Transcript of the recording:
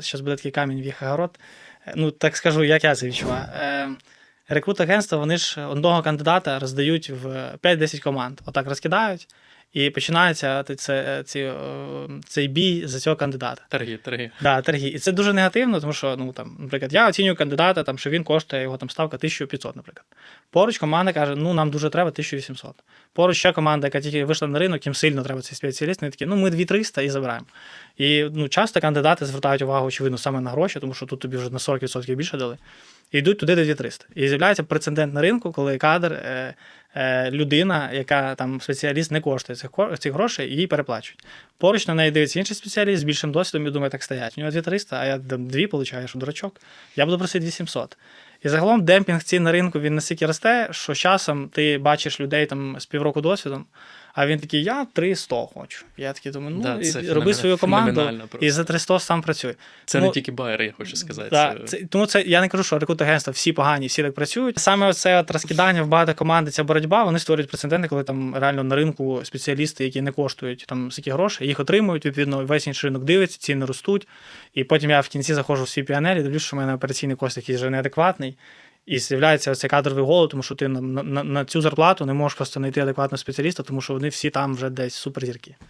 зараз буде такий камінь в їх огород. Е, Ну, так скажу, як я це відчуваю. Е, Рекрут-агентства, вони ж одного кандидата роздають в 5-10 команд. Отак розкидають, і починається це, ці, е, цей бій за цього кандидата. Торги, торги. Да, торги. І це дуже негативно, тому що, ну там, наприклад, я оцінюю кандидата, там, що він коштує його там ставка 1500, наприклад. Поруч команда каже, ну нам дуже треба 1800. Поруч ще команда, яка тільки вийшла на ринок, їм сильно треба цей спеціаліст, вони такі, ну ми 2300 і забираємо. І ну, часто кандидати звертають увагу, очевидно, саме на гроші, тому що тут тобі вже на 40% більше дали. І йдуть туди, де 2300. І з'являється прецедент на ринку, коли кадр, е, е, людина, яка там спеціаліст не коштує цих, цих грошей, їй переплачують. Поруч на неї дивиться інший спеціаліст з більшим досвідом і думає, так стоять. У нього 2300, а я дві получаю, що дурачок. Я буду просити 800. І загалом демпінг цін на ринку він настільки росте, що часом ти бачиш людей там з півроку досвідом, а він такий, я 300 хочу. Я такий думаю, ну Да, і роби свою команду і за 300 сам працюй. Це Ну, не тільки байери, я хочу сказати. Да, це... це, тому це я не кажу, що рекрут-агентства всі погані, всі так працюють. Саме от розкидання в багато команд, і ця боротьба, вони створюють прецеденти, коли там реально на ринку спеціалісти, які не коштують там стільки грошей, їх отримують. Відповідно, весь інший ринок дивиться, ціни ростуть. І потім я в кінці заходжу в свій піанель і дивлюсь, що в мене операційний кост якийсь вже неадекватний. І з'являється цей кадровий голод, тому що ти на, на, на цю зарплату не можеш просто знайти адекватного спеціаліста, тому що вони всі там вже десь суперзірки.